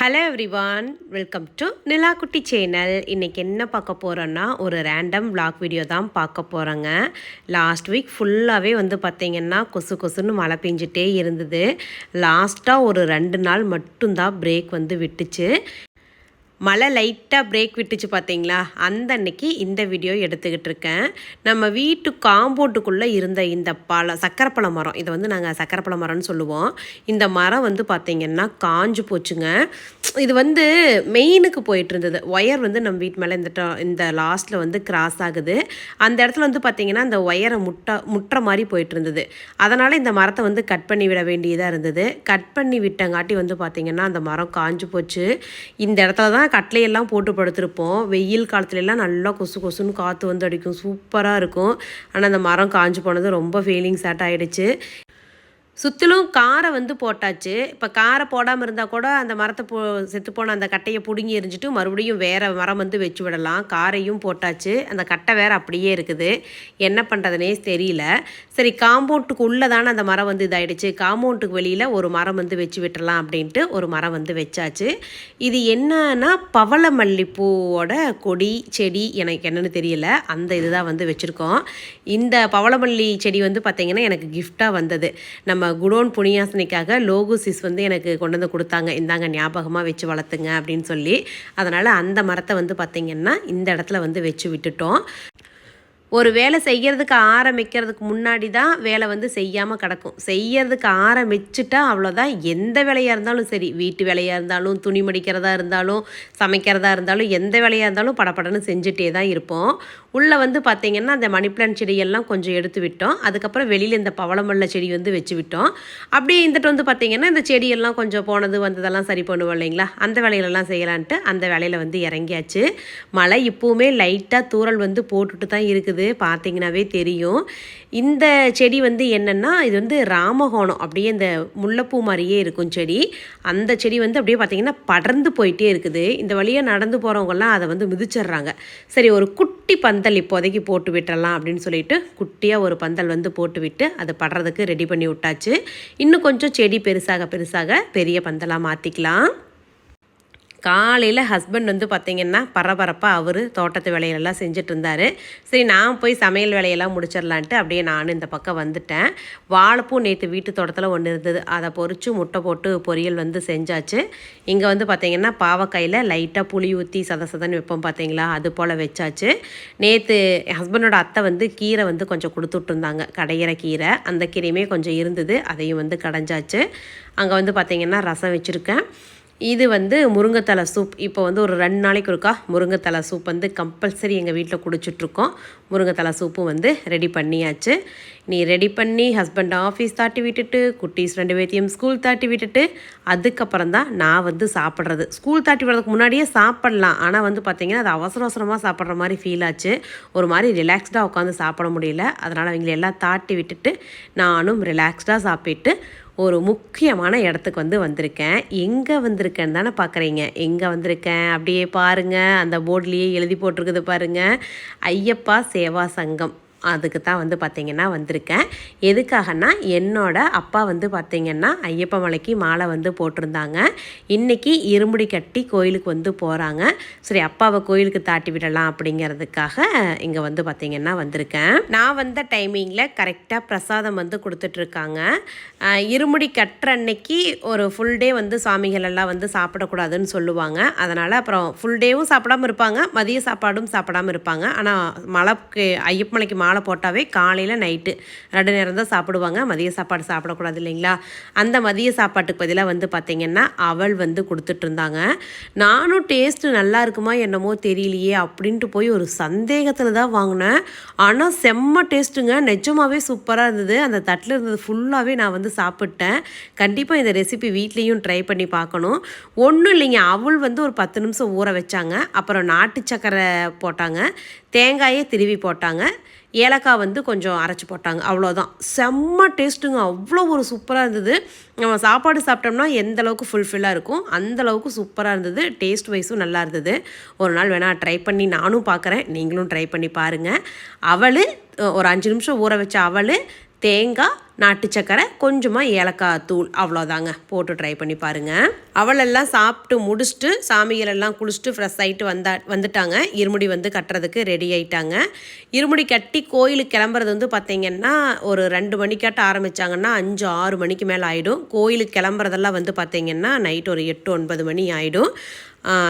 Hello everyone welcome to Nilakutti channel இன்றைக்கி என்ன பார்க்க போகிறோன்னா ஒரு ரேண்டம் விளாக் வீடியோ தான் பார்க்க போகிறோங்க லாஸ்ட் வீக் ஃபுல்லாகவே வந்து பார்த்திங்கன்னா கொசு கொசுன்னு மழை பெஞ்சிட்டே இருந்தது. லாஸ்ட்டாக ஒரு ரெண்டு நாள் மட்டும்தான் பிரேக் வந்து விட்டுச்சு. மழை லைட்டாக பிரேக் விட்டுச்சு பார்த்தீங்களா அந்த அன்னைக்கு இந்த வீடியோ எடுத்துக்கிட்டு இருக்கேன். நம்ம வீட்டு காம்பவுண்டுக்குள்ளே இருந்த இந்த பழ சக்கரைப்பழ மரம். இதை வந்து நாங்கள் சக்கரைப்பழ மரம்னு சொல்லுவோம். இந்த மரம் வந்து பார்த்திங்கன்னா காஞ்சு போச்சுங்க. இது வந்து மெயினுக்கு போயிட்டு இருந்தது. ஒயர் வந்து நம்ம வீட்டு மேலே இந்த ட- இந்த லாஸ்ட்டில் வந்து கிராஸ் ஆகுது. அந்த இடத்துல வந்து பார்த்திங்கன்னா அந்த ஒயரை முட்ட முட்டுற மாதிரி போயிட்டு இருந்தது. அதனால் இந்த மரத்தை வந்து கட் பண்ணி விட வேண்டியதாக இருந்தது. கட் பண்ணி விட்டங்காட்டி வந்து பார்த்திங்கன்னா அந்த மரம் காஞ்சு போச்சு. இந்த இடத்துல தான் கட்லையெல்லாம் போட்டு படுத்திருப்போம். வெயில் காலத்துல எல்லாம் நல்லா கொசு கொசுன்னு காற்று வந்து அடிக்கும். சூப்பராக இருக்கும். ஆனால் அந்த மரம் காஞ்சு போனது ரொம்ப ஃபீலிங் சேட் ஆகிடுச்சு சுற்றிலும் காரை வந்து போட்டாச்சு. இப்போ காரை போடாமல் இருந்தால் கூட அந்த மரத்தை போ செத்து போன அந்த கட்டையை பிடுங்கி எரிஞ்சிட்டு மறுபடியும் வேறு மரம் வந்து வச்சு விடலாம். காரையும் போட்டாச்சு. அந்த கட்டை வேறு அப்படியே இருக்குது. என்ன பண்ணுறதுனே தெரியல. சரி காம்பவுண்டுக்கு உள்ளே தானே அந்த மரம் வந்து இதாகிடுச்சு காம்பவுண்டுக்கு வெளியில் ஒரு மரம் வந்து வச்சு விட்டுறலாம் அப்படின்ட்டு ஒரு மரம் வந்து வச்சாச்சு. இது என்னன்னா பவள மல்லிப்பூவோட கொடி செடி எனக்கு என்னன்னு தெரியல. அந்த இதுதான் வந்து வச்சுருக்கோம். இந்த பவளமல்லி செடி வந்து பார்த்திங்கன்னா எனக்கு கிஃப்டாக வந்தது. நம்ம குடோன் புனியாசனைக்காக லோகுசிஸ் வந்து எனக்கு கொண்டு வந்து கொடுத்தாங்க. இந்தாங்க ஞாபகமாக வச்சு வளர்த்துங்க அப்படின்னு சொல்லி. அதனால் அந்த மரத்தை வந்து பார்த்திங்கன்னா இந்த இடத்துல வந்து வச்சு விட்டுட்டோம். ஒரு வேலை செய்கிறதுக்கு ஆரம்பிக்கிறதுக்கு முன்னாடி தான் வேலை வந்து செய்யாமல் கிடக்கும். செய்கிறதுக்கு ஆரம்பிச்சுட்டா அவ்வளோதான் எந்த வேலையாக இருந்தாலும் சரி வீட்டு வேலையாக இருந்தாலும் துணி மடிக்கிறதா இருந்தாலும் சமைக்கிறதா இருந்தாலும் எந்த வேலையாக இருந்தாலும் படப்படன்னு செஞ்சுட்டே தான் இருப்போம். உள்ளே வந்து பார்த்திங்கன்னா அந்த மணி பிளான்ட் செடியெல்லாம் கொஞ்சம் எடுத்து விட்டோம். அதுக்கப்புறம் வெளியில் இந்த பவளமல்ல செடி வந்து வச்சு விட்டோம். அப்படியே இருந்துட்டு வந்து பார்த்திங்கன்னா இந்த செடியெல்லாம் கொஞ்சம் போனது வந்ததெல்லாம் சரி பண்ணுவோம் இல்லைங்களா? அந்த வேலையிலலாம் செய்யலான்ட்டு அந்த வேலையில் வந்து இறங்கியாச்சு. மழை இப்போவுமே லைட்டாக தூறல் வந்து போட்டுட்டு தான் இருக்குது. பார்த்திங்கனாவே தெரியும். இந்த செடி வந்து என்னென்னா இது வந்து ராமகோணம். அப்படியே இந்த முல்லைப்பூ மாதிரியே இருக்கும் செடி. அந்த செடி வந்து அப்படியே பார்த்திங்கன்னா படர்ந்து போயிட்டே இருக்குது. இந்த வழியாக நடந்து போகிறவங்கலாம் அதை வந்து மிதிச்சிடுறாங்க. சரி ஒரு குட்டி பந்தல் இப்போதைக்கு போட்டு விட்டுறலாம் அப்படின்னு சொல்லிட்டு குட்டியாக ஒரு பந்தல் வந்து போட்டு விட்டு அது படுறதுக்கு ரெடி பண்ணி விட்டாச்சு. இன்னும் கொஞ்சம் செடி பெருசாக பெருசாக பெரிய பந்தலாக மாற்றிக்கலாம் காலையில் ஹஸ்பண்ட் வந்து பார்த்திங்கன்னா பரபரப்பாக அவர் தோட்டத்து வேலையெல்லாம் செஞ்சுட்டு இருந்தார் சரி நான் போய் சமையல் வேலையெல்லாம் முடிச்சிடலான்ட்டு அப்படியே நான் இந்த பக்கம் வந்துட்டேன். வாழைப்பூ நேற்று வீட்டு தோட்டத்தில் ஒன்று இருந்தது. அதை பொறித்து முட்டை போட்டு பொரியல் வந்து செஞ்சாச்சு. இங்கே வந்து பார்த்திங்கன்னா பாவக்காயில் லைட்டாக புளி ஊற்றி சத சதன் வைப்போம் பார்த்தீங்களா அது போல் வச்சாச்சு. நேற்று ஹஸ்பண்டோட அத்தை வந்து கீரை வந்து கொஞ்சம் கொடுத்துட்ருந்தாங்க. கடையிற கீரை. அந்த கீரையுமே கொஞ்சம் இருந்தது. அதையும் வந்து கடைஞ்சாச்சு. அங்கே வந்து பார்த்திங்கன்னா ரசம் வச்சுருக்கேன். இது வந்து முருங்கைத்தலை சூப். இப்போ வந்து ஒரு ரெண்டு நாளைக்கு ஒருக்கா முருங்கைத்தலை சூப் வந்து கம்பல்சரி எங்கள் வீட்டில் குடிச்சிட்ருக்கோம். முருங்கைத்தலை சூப்பும் வந்து ரெடி பண்ணியாச்சு. நீ ரெடி பண்ணி ஹஸ்பண்ட் ஆஃபீஸ் தாட்டி விட்டுட்டு குட்டீஸ் ரெண்டு பேர்த்தையும் ஸ்கூல் தாட்டி விட்டுட்டு அதுக்கப்புறம் தான் நான் வந்து சாப்பிட்றது. ஸ்கூல் தாட்டி விடுறதுக்கு முன்னாடியே சாப்பிட்லாம். ஆனால் வந்து பார்த்திங்கன்னா அது அவசர அவசரமாக சாப்பிட்ற மாதிரி ஃபீல் ஆச்சு. ஒரு மாதிரி ரிலாக்ஸ்டாக உட்காந்து சாப்பிட முடியல. அதனால் அவங்களை எல்லாம் தாட்டி விட்டுட்டு நானும் ரிலாக்ஸ்டாக சாப்பிட்டு ஒரு முக்கியமான இடத்துக்கு வந்து வந்திருக்கேன். எங்கே வந்திருக்கேன்னு தானே பார்க்குறீங்க எங்கே வந்திருக்கேன்? அப்படியே பாருங்கள் அந்த போர்ட்லேயே எழுதி போட்டிருக்குது பாருங்கள் ஐயப்பா சேவா சங்கம். அதுக்கு தான் வந்து பார்த்திங்கன்னா வந்திருக்கேன். எதுக்காகனா என்னோட அப்பா வந்து பார்த்திங்கன்னா ஐயப்ப மலைக்கு மாலை வந்து போட்டிருந்தாங்க. இன்றைக்கி இருமுடி கட்டி கோயிலுக்கு வந்து போகிறாங்க சரி அப்பாவை கோயிலுக்கு தாட்டி விடலாம் அப்படிங்கிறதுக்காக இங்கே வந்து பார்த்திங்கன்னா வந்திருக்கேன். நான் வந்த டைமிங்கில் கரெக்டாக பிரசாதம் வந்து கொடுத்துட்ருக்காங்க. இருமுடி கட்டுற அன்னைக்கு ஒரு ஃபுல் டே வந்து சுவாமிகள் எல்லாம் வந்து சாப்பிடக்கூடாதுன்னு சொல்லுவாங்க. அதனால் அப்புறம் ஃபுல் டேவும் சாப்பிடாம இருப்பாங்க மதிய சாப்பாடும் சாப்பிடாம இருப்பாங்க. ஆனால் மலைக்கு ஐயப்ப மலைக்கு மாலை போட்டாவே காலையில் நைட்டு ரெண்டு நேரம் தான் சாப்பிடுவாங்க. மதிய சாப்பாடு சாப்பிடக்கூடாது இல்லைங்களா? அந்த மதிய சாப்பாட்டுக்கு பதிலாக வந்து பார்த்திங்கன்னா அவள் வந்து கொடுத்துட்டு இருந்தாங்க. நானும் டேஸ்ட்டு நல்லா இருக்குமா என்னமோ தெரியலையே அப்படின்ட்டு போய் ஒரு சந்தேகத்தில் தான் வாங்கினேன். ஆனால் செம்ம டேஸ்ட்டுங்க நிஜமாகவே சூப்பராக இருந்தது. அந்த தட்டில் இருந்தது ஃபுல்லாகவே நான் வந்து சாப்பிட்டேன். கண்டிப்பாக இந்த ரெசிபி வீட்லேயும் ட்ரை பண்ணி பார்க்கணும். ஒன்றும் இல்லைங்க. அவள் வந்து ஒரு பத்து நிமிஷம் ஊற வச்சாங்க. அப்புறம் நாட்டு சக்கரை போட்டாங்க. தேங்காயை திருவி போட்டாங்க. ஏலக்காய் வந்து கொஞ்சம் அரைச்சி போட்டாங்க. அவ்வளோதான் செம்ம டேஸ்ட்டுங்க. அவ்வளோ ஒரு சூப்பராக இருந்தது. நம்ம சாப்பாடு சாப்பிட்டோம்னா எந்த அளவுக்கு ஃபுல்ஃபில்லாக இருக்கும் அந்த அளவுக்கு சூப்பராக இருந்தது. டேஸ்ட் வைஸும் நல்லா இருந்தது. ஒரு நாள் வேணால் ட்ரை பண்ணி நானும் பார்க்குறேன் நீங்களும் ட்ரை பண்ணி பாருங்கள் அவள் ஒரு அஞ்சு நிமிஷம் ஊற வச்ச அவள் தேங்காய் நாட்டு சக்கரை கொஞ்சமாக ஏலக்காய் தூள் அவ்வளோதாங்க போட்டு ட்ரை பண்ணி பாருங்கள் அவளெல்லாம் சாப்பிட்டு முடிச்சுட்டு சாமிகளெல்லாம் குளிச்சுட்டு ஃப்ரெஷ் ஆகிட்டு வந்தா வந்துட்டாங்க. இருமுடி வந்து கட்டுறதுக்கு ரெடி ஆயிட்டாங்க. இருமுடி கட்டி கோயிலுக்கு கிளம்புறது வந்து பார்த்திங்கன்னா ஒரு ரெண்டு மணிக்காட்ட ஆரம்பித்தாங்கன்னா அஞ்சு ஆறு மணிக்கு மேலே ஆகிடும் கோயிலுக்கு கிளம்புறதெல்லாம் வந்து பார்த்திங்கன்னா நைட் ஒரு எட்டு ஒன்பது மணி ஆகிடும்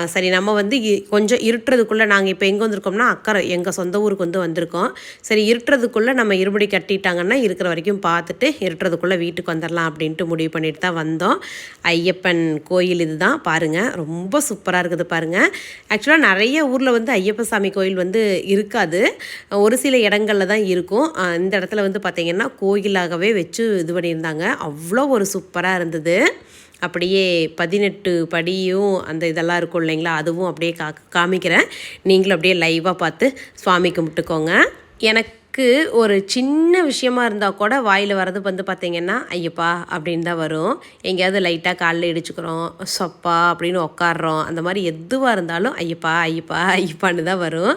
சரி நம்ம வந்து இ- கொஞ்சம் இருட்டுறதுக்குள்ளே நாங்கள் இப்போ எங்கே வந்திருக்கோம்னா அக்கறை எங்கள் சொந்த ஊருக்கு வந்து வந்திருக்கோம். சரி இருட்டுறதுக்குள்ளே நம்ம இருபடி கட்டிட்டாங்கன்னா இருக்கிற வரைக்கும் பார்த்துட்டு இருட்டுறதுக்குள்ளே வீட்டுக்கு வந்துடலாம் அப்படின்ட்டு முடிவு பண்ணிட்டு தான் வந்தோம். ஐயப்பன் கோயில் இதுதான் பாருங்கள் ரொம்ப சூப்பராக இருக்குது பாருங்கள் ஆக்சுவலாக நிறைய ஊரில் வந்து ஐயப்ப சாமி கோயில் வந்து இருக்காது. ஒரு சில இடங்களில் தான் இருக்கும். இந்த இடத்துல வந்து பார்த்திங்கன்னா கோயிலாகவே வச்சு இது பண்ணியிருந்தாங்க. அவ்வளோ ஒரு சூப்பராக இருந்தது. அப்படியே பதினெட்டு படியும் அந்த இதெல்லாம் இருக்கும் இல்லைங்களா? அதுவும் அப்படியே கா காமிக்கிறேன். நீங்களும் அப்படியே லைவாக பார்த்து சுவாமி கும்பிட்டுக்கோங்க. எனக்கு ஒரு சின்ன விஷயமா இருந்தால் கூட வாயில் வர்றது வந்து பார்த்திங்கன்னா ஐயப்பா அப்படின்னு தான் வரும். எங்கேயாவது லைட்டாக காலில் இடிச்சுக்கிறோம் சொப்பா அப்படின்னு உக்காடுறோம் அந்த மாதிரி எதுவாக இருந்தாலும் ஐயப்பா ஐயப்பா ஐயப்பான்னு தான் வரும்.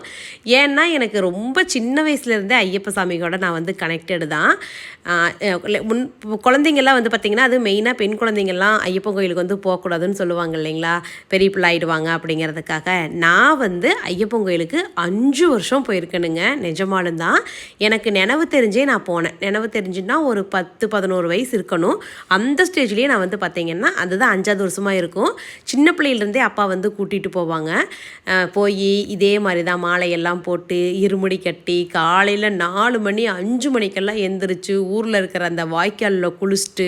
ஏன்னா எனக்கு ரொம்ப சின்ன வயசுலேருந்தே ஐயப்ப சாமியோட நான் வந்து கனெக்டடு தான். முன் குழந்தைங்கள்லாம் வந்து பார்த்திங்கன்னா அது மெயினாக பெண் குழந்தைங்கள்லாம் ஐயப்பன் கோயிலுக்கு வந்து போகக்கூடாதுன்னு சொல்லுவாங்க இல்லைங்களா? பெரிய பிள்ளாயிடுவாங்க அப்படிங்கிறதுக்காக. நான் வந்து ஐயப்பன் கோயிலுக்கு அஞ்சு வருஷம் போயிருக்கேனுங்க. நிஜமாலும் தான். எனக்கு நினைவு தெரிஞ்சே நான் போனேன். நினைவு தெரிஞ்சுன்னா ஒரு பத்து பதினோரு வயசு இருக்கணும். அந்த ஸ்டேஜ்லேயே நான் வந்து பார்த்தீங்கன்னா அதுதான் அஞ்சாவது வருஷமாக இருக்கும். சின்ன பிள்ளையிலேருந்தே அப்பா வந்து கூட்டிகிட்டு போவாங்க. போய் இதே மாதிரி தான் மாலையெல்லாம் போட்டு இருமுடி கட்டி காலையில் நாலு மணி அஞ்சு மணிக்கெல்லாம் எந்திரிச்சு ஊரில் இருக்கிற அந்த வாய்க்காலில் குளிச்சுட்டு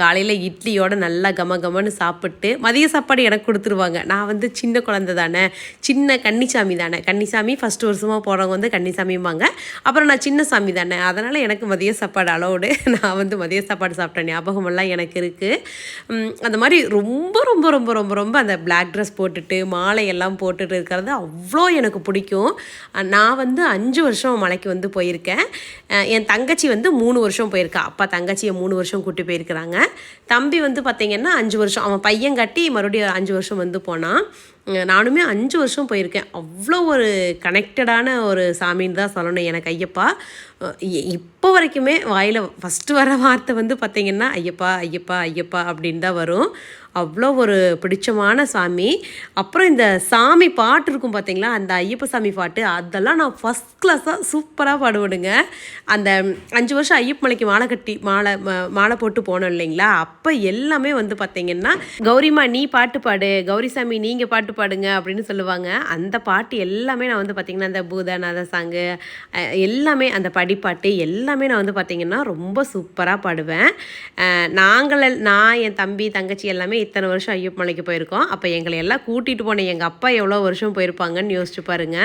காலையில் இட்லியோடு நல்லா கம கமன்னு சாப்பிட்டு மதிய சாப்பாடு எனக்கு கொடுத்துருவாங்க. நான் வந்து சின்ன குழந்தை தானே. சின்ன கன்னிசாமி தானே. கன்னிசாமி ஃபஸ்ட்டு வருஷமாக போகிறவங்க வந்து கன்னிசாமிம்பாங்க. அப்புறம் நான் சின்ன சாமி தானே அதனால் எனக்கு மதிய சாப்பாடு அலோடு நான் வந்து மதிய சாப்பாடு சாப்பிட்ட ஞாபகமெல்லாம் எனக்கு இருக்குது அந்த மாதிரி ரொம்ப ரொம்ப ரொம்ப ரொம்ப ரொம்ப அந்த பிளாக் ட்ரெஸ் போட்டுட்டு மாலையெல்லாம் போட்டுட்டு இருக்கிறது அவ்வளோ எனக்கு பிடிக்கும். நான் வந்து அஞ்சு வருஷம் மலைக்கு வந்து போயிருக்கேன். என் தங்கச்சி வந்து மூணு வருஷம் போயிருக்கா. அப்பா தங்கச்சியை மூணு வருஷம் கூட்டி போயிருக்கிறாங்க. தம்பி வந்து பார்த்திங்கன்னா அஞ்சு வருஷம் அவன் பையன் கட்டி மறுபடியும் அஞ்சு வருஷம் வந்து போனான். நானுமே அஞ்சு வருஷம் போயிருக்கேன். அவ்வளோ ஒரு கனெக்டடான ஒரு சாமின்னு தான் சொல்லணும். எனக்கு ஐயப்பா இப்போ வரைக்குமே வாயில் ஃபஸ்ட்டு வர வார்த்தை வந்து பார்த்திங்கன்னா ஐயப்பா ஐயப்பா ஐயப்பா அப்படின்னு தான் வரும். அவ்வளோ ஒரு பிடிச்சமான சாமி. அப்புறம் இந்த சாமி பாட்டு இருக்கும் பார்த்தீங்களா அந்த ஐயப்ப சாமி பாட்டு அதெல்லாம் நான் ஃபஸ்ட் கிளாஸாக சூப்பராக பாடுவேனுங்க. அந்த அஞ்சு வருஷம் ஐயப்ப மலைக்கு மாலை கட்டி மாலை மாலை போட்டு போனோம் இல்லைங்களா அப்போ எல்லாமே வந்து பார்த்தீங்கன்னா கௌரிமா நீ பாட்டு பாடு கௌரிசாமி நீங்கள் பாட்டு பாடுங்க அப்படின்னு சொல்லுவாங்க. அந்த பாட்டு எல்லாமே நான் வந்து பார்த்தீங்கன்னா அந்த பூதநாத சாங்கு எல்லாமே அந்த படிப்பாட்டு எல்லாமே நான் வந்து பார்த்திங்கன்னா ரொம்ப சூப்பராக பாடுவேன். நாங்கள் நான் என் தம்பி தங்கச்சி எல்லாமே இத்தனை வருஷம் ஐயப்ப மலைக்கு போயிருக்கோம். அப்போ எங்களை எல்லாம் கூட்டிகிட்டு போன எங்கள் அப்பா எவ்வளோ வருஷம் போயிருப்பாங்கன்னு யோசிச்சு பாருங்க.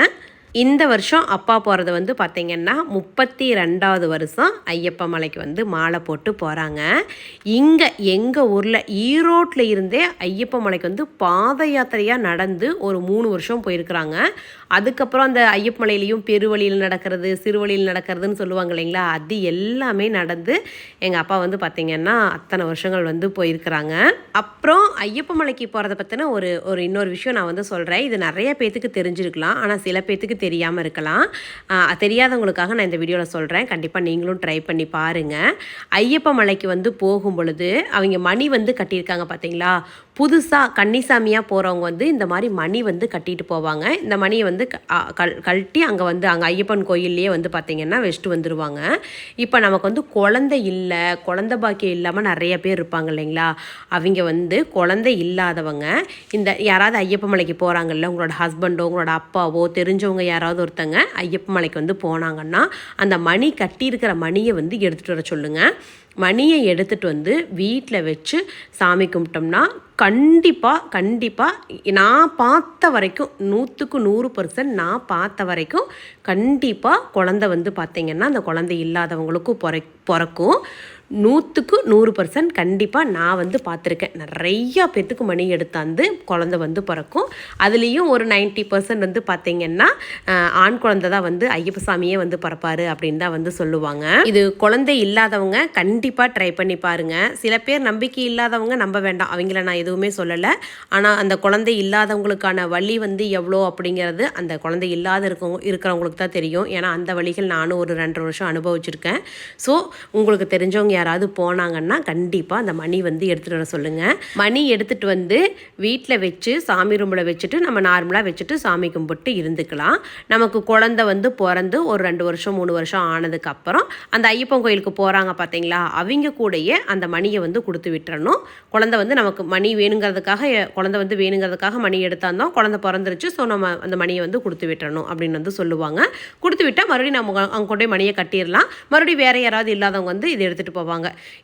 இந்த வருஷம் அப்பா போகிறது வந்து பார்த்திங்கன்னா முப்பத்தி ரெண்டாவது வருஷம் ஐயப்ப மலைக்கு வந்து மாலை போட்டு போகிறாங்க இங்கே எங்கள் ஊரில் ஈரோட்டில் இருந்தே ஐயப்ப மலைக்கு வந்து பாத யாத்திரையாக நடந்து ஒரு மூணு வருஷம் போயிருக்கிறாங்க. அதுக்கப்புறம் அந்த ஐயப்ப மலையிலையும் பெருவழியில் நடக்கிறது சிறுவழியில் நடக்கிறதுன்னு சொல்லுவாங்க இல்லைங்களா? அது எல்லாமே நடந்து எங்கள் அப்பா வந்து பார்த்திங்கன்னா அத்தனை வருஷங்கள் வந்து போயிருக்கிறாங்க. அப்புறம் ஐயப்ப மலைக்கு போகிறத பற்றின ஒரு ஒரு இன்னொரு விஷயம் நான் வந்து சொல்கிறேன் இது நிறைய பேத்துக்கு தெரிஞ்சிருக்கலாம். ஆனால் சில பேத்துக்கு தெரியாமல் இருக்கலாம். தெரியாதவங்களுக்காக நான் இந்த வீடியோவில் சொல்கிறேன் கண்டிப்பாக நீங்களும் ட்ரை பண்ணி பாருங்கள் ஐயப்ப மலைக்கு வந்து போகும் பொழுது அவங்க மணி வந்து கட்டியிருக்காங்க பார்த்தீங்களா புதுசாக கன்னிசாமியாக போகிறவங்க வந்து இந்த மாதிரி மணி வந்து கட்டிட்டு போவாங்க. இந்த மணியை வந்து க- கல் கழட்டி அங்கே வந்து அங்கே ஐயப்பன் கோயில்லையே வந்து பார்த்திங்கன்னா வெஸ்ட்டு வந்துடுவாங்க இப்போ நமக்கு வந்து குழந்தை இல்லை குழந்தை பாக்கியம் இல்லாமல் நிறைய பேர் இருப்பாங்க இல்லைங்களா? அவங்க வந்து குழந்தை இல்லாதவங்க இந்த யாராவது ஐயப்ப மலைக்கு போகிறாங்கல்ல உங்களோட ஹஸ்பண்டோ உங்களோட அப்பாவோ தெரிஞ்சவங்க யாராவது ஒருத்தங்க ஐயப்ப மலைக்கு வந்து போனாங்கன்னா அந்த மணி கட்டியிருக்கிற மணியை வந்து எடுத்துகிட்டு வர சொல்லுங்கள் மணியை எடுத்துகிட்டு வந்து வீட்டில் வச்சு சாமி கும்பிட்டோம்னா கண்டிப்பாக கண்டிப்பாக நான் பார்த்த வரைக்கும் நூற்றுக்கு நூறு பர்சன்ட் நான் பார்த்த வரைக்கும் கண்டிப்பாக குழந்தை வந்து பார்த்திங்கன்னா அந்த குழந்தை இல்லாதவங்களுக்கும் பிற பிறக்கும். நூற்றுக்கு நூறு பர்சன்ட் கண்டிப்பாக நான் வந்து பார்த்துருக்கேன். நிறையா பேத்துக்கு மணி எடுத்தாந்து குழந்த வந்து பிறக்கும். அதுலேயும் ஒரு 90% பர்சன்ட் வந்து பார்த்தீங்கன்னா ஆண் குழந்தை தான் வந்து ஐயப்ப சாமியே வந்து பிறப்பாரு அப்படின்னு தான் வந்து சொல்லுவாங்க. இது குழந்தை இல்லாதவங்க கண்டிப்பாக ட்ரை பண்ணி பாருங்க. சில பேர் நம்பிக்கை இல்லாதவங்க நம்ப வேண்டாம். அவங்கள நான் எதுவுமே சொல்லலை. ஆனால் அந்த குழந்தை இல்லாதவங்களுக்கான வழி வந்து எவ்வளோ அப்படிங்கிறது அந்த குழந்தை இல்லாத இருக்கவங்க இருக்கிறவங்களுக்கு தான் தெரியும். ஏன்னா அந்த வழிகள் நானும் ஒரு ரெண்டரை வருஷம் அனுபவிச்சிருக்கேன். ஸோ உங்களுக்கு தெரிஞ்சவங்க யாராவது போனாங்கன்னா கண்டிப்பாக அந்த மணி வந்து எடுத்துகிட்டு வர சொல்லுங்கள் மணி எடுத்துகிட்டு வந்து வீட்டில் வச்சு சாமி ரூமில் வச்சுட்டு நம்ம நார்மலாக வச்சுட்டு சாமி கும்பிட்டு இருந்துக்கலாம். நமக்கு குழந்தை வந்து பிறந்து ஒரு ரெண்டு வருஷம் மூணு வருஷம் ஆனதுக்கப்புறம் அந்த ஐயப்பன் கோயிலுக்கு போகிறாங்க பார்த்தீங்களா அவங்க கூடயே அந்த மணியை வந்து கொடுத்து விட்டுறணும். குழந்தை வந்து நமக்கு மணி வேணுங்கிறதுக்காக குழந்தை வந்து வேணுங்கிறதுக்காக மணி எடுத்தாந்தோம் குழந்தை பிறந்துருச்சு. ஸோ நம்ம அந்த மணியை வந்து கொடுத்து விட்டுறணும் அப்படின்னு வந்து சொல்லுவாங்க. கொடுத்து விட்டால் மறுபடியும் நம்ம அங்கே கொண்டு மணியை கட்டிடலாம். மறுபடியும் வேறு யாராவது இல்லாதவங்க வந்து இதை எடுத்துகிட்டு போவாங்க.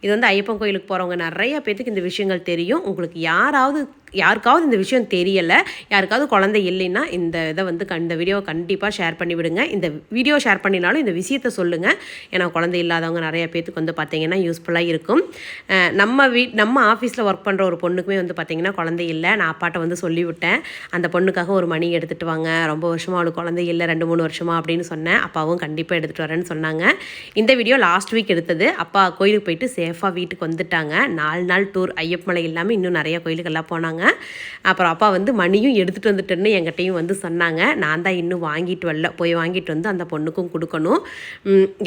இது வந்து ஐயப்பன் கோயிலுக்கு போகிறவங்க நிறைய பேர்த்துக்கு இந்த விஷயங்கள் தெரியும். உங்களுக்கு யாராவது யாருக்காவது இந்த விஷயம் தெரியலை யாருக்காவது குழந்தை இல்லைன்னா இந்த இதை வந்து இந்த வீடியோவை கண்டிப்பாக ஷேர் பண்ணி விடுங்க. இந்த வீடியோ ஷேர் பண்ணினாலும் இந்த விஷயத்த சொல்லுங்கள் ஏன்னா குழந்தை இல்லாதவங்க நிறைய பேத்துக்கு வந்து பார்த்தீங்கன்னா யூஸ்ஃபுல்லாக இருக்கும். நம்ம வீ நம்ம ஆஃபீஸில் ஒர்க் பண்ணுற ஒரு பொண்ணுக்குமே வந்து பார்த்தீங்கன்னா குழந்தை இல்லை. நான் அப்பாட்ட வந்து சொல்லிவிட்டேன். அந்த பொண்ணுக்காக ஒரு மணி எடுத்துகிட்டு வாங்க. ரொம்ப வருஷமாக அவளுக்கு குழந்தை இல்லை ரெண்டு மூணு வருஷமாக அப்படின்னு சொன்னேன். அப்பாவும் கண்டிப்பாக எடுத்துகிட்டு வரேன்னு சொன்னாங்க. இந்த வீடியோ லாஸ்ட் வீக் எடுத்தது. அப்பா கோயிலுக்கு போயிட்டு சேஃபாக வீட்டுக்கு வந்துட்டாங்க. நாலு நாள் டூர் ஐயப்பமலை இல்லாமல் இன்னும் நிறைய கோயிலுக்கெல்லாம் போனாங்க. அப்புறம் அப்பா வந்து மணியும் எடுத்துகிட்டு வந்துட்டேன்னு என்கிட்டையும் வந்து சொன்னாங்க. நான் தான் இன்னும் வாங்கிட்டு வரல. போய் வாங்கிட்டு வந்து அந்த பொண்ணுக்கும் கொடுக்கணும்.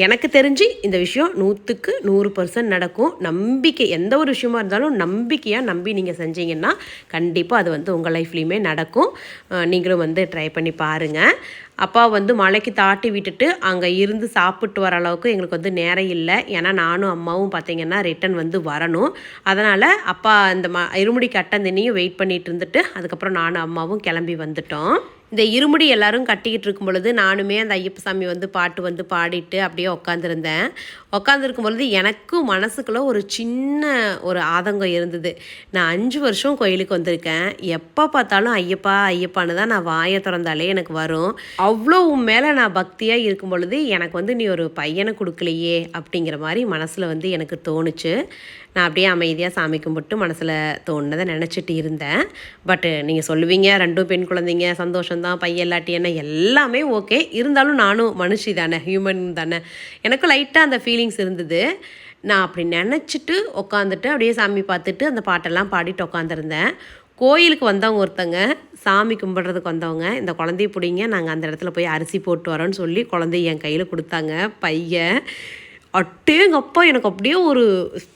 எனக்கு தெரிஞ்சு இந்த விஷயம் நூற்றுக்கு நூறு பர்சன்ட் நடக்கும். நம்பிக்கை எந்த ஒரு விஷயமா இருந்தாலும் நம்பிக்கையாக நம்பி நீங்கள் செஞ்சீங்கன்னா கண்டிப்பாக அது வந்து உங்கள் லைஃப்லேயுமே நடக்கும். நீங்களும் வந்து ட்ரை பண்ணி பாருங்கள் அப்பா வந்து மலைக்கு தாட்டி விட்டுட்டு அங்கே இருந்து சாப்பிட்டு வர அளவுக்கு எங்களுக்கு வந்து நேரம் இல்லை. ஏன்னா நானும் அம்மாவும் பார்த்தீங்கன்னா ரிட்டன் வந்து வரணும். அதனால் அப்பா இந்த ம இருமுடி கட்டந்தினியும் வெயிட் பண்ணிட்டு இருந்துட்டு அதுக்கப்புறம் நானும் அம்மாவும் கிளம்பி வந்துட்டோம். இந்த இருமுடி எல்லாரும் கட்டிக்கிட்டு இருக்கும் பொழுது நானுமே அந்த ஐயப்பசாமி வந்து பாட்டு வந்து பாடிட்டு அப்படியே உட்காந்துருந்தேன் உட்காந்துருக்கும் பொழுது எனக்கும் மனசுக்குள்ளே ஒரு சின்ன ஒரு ஆதங்கம் இருந்தது. நான் அஞ்சு வருஷம் கோயிலுக்கு வந்திருக்கேன். எப்போ பார்த்தாலும் ஐயப்பா ஐயப்பான்னு தான் நான் வாயை திறந்தாலே எனக்கு வரும். அவ்வளோ உன் மேலே நான் பக்தியாக இருக்கும் பொழுது எனக்கு வந்து நீ ஒரு பையனை கொடுக்கலையே அப்படிங்கிற மாதிரி மனசில் வந்து எனக்கு தோணுச்சு. நான் அப்படியே அமைதியாக சாமி கும்பிட்டு மனசில் தோணுனதை நினச்சிட்டு இருந்தேன். பட்டு நீங்கள் சொல்லுவீங்க ரெண்டும் பெண் குழந்தைங்க சந்தோஷம்தான் பையன் இல்லாட்டி என்ன எல்லாமே ஓகே இருந்தாலும் நானும் மனுஷி தானே ஹியூமன் தானே. எனக்கும் லைட்டாக அந்த ஃபீலிங்ஸ் இருந்தது. நான் அப்படி நினச்சிட்டு உட்காந்துட்டு அப்படியே சாமி பார்த்துட்டு அந்த பாட்டெல்லாம் பாடிட்டு உட்காந்துருந்தேன் கோயிலுக்கு வந்தவங்க ஒருத்தங்க சாமி கும்பிட்றதுக்கு வந்தவங்க இந்த குழந்தைய பிடிங்க நாங்கள் அந்த இடத்துல போய் அரிசி போட்டு வரோன்னு சொல்லி குழந்தைய என் கையில் கொடுத்தாங்க. பையன் அட்டேங்கப்பா எனக்கு அப்படியே ஒரு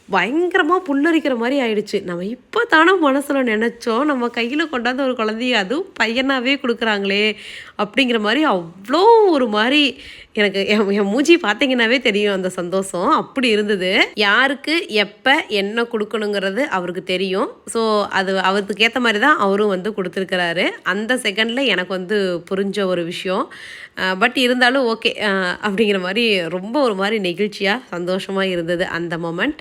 பயங்கரமாக புல்லரிக்கிற மாதிரி ஆயிடுச்சு. நம்ம இப்போ தானே மனசில் நினச்சோம் நம்ம கையில் கொண்டாந்து ஒரு குழந்தைய அதுவும் பையனாகவே கொடுக்குறாங்களே அப்படிங்கிற மாதிரி அவ்வளோ ஒரு மாதிரி எனக்கு என் என் மூஞ்சி பார்த்தீங்கன்னாவே தெரியும் அந்த சந்தோஷம். அப்படி இருந்தது. யாருக்கு எப்போ என்ன கொடுக்கணுங்கிறது அவருக்கு தெரியும். ஸோ அது அவருக்கு ஏற்ற மாதிரி தான் அவரும் வந்து கொடுத்துருக்கிறாரு. அந்த செகண்டில் எனக்கு வந்து புரிஞ்ச ஒரு விஷயம். பட் இருந்தாலும் ஓகே அப்படிங்கிற மாதிரி ரொம்ப ஒரு மாதிரி நெகிழ்ச்சியாக சந்தோஷமாக இருந்தது அந்த மொமெண்ட்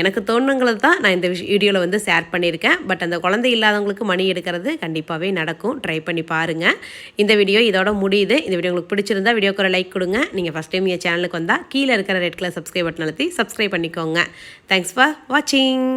எனக்கு தோணுங்களை தான் நான் இந்த விஷ் வீடியோவில் வந்து ஷேர் பண்ணியிருக்கேன். பட் அந்த குழந்தை இல்லாதவங்களுக்கு மணி எடுக்கிறது கண்டிப்பாகவே நடக்கும். ட்ரை பண்ணி பாருங்கள் இந்த வீடியோ இதோட முடியுது. இந்த வீடியோ உங்களுக்கு பிடிச்சிருந்தா வீடியோக்கு ஒரு லைக் கொடுங்க. நீங்கள் ஃபஸ்ட் டைம் என் சேனலுக்கு வந்தால் கீழே இருக்கிற ரெட் கலர் சப்ஸ்கிரைப் பட்டன் அழுத்தி சப்ஸ்கிரைப் பண்ணிக்கோங்க. தேங்க்ஸ் ஃபார் வாட்சிங்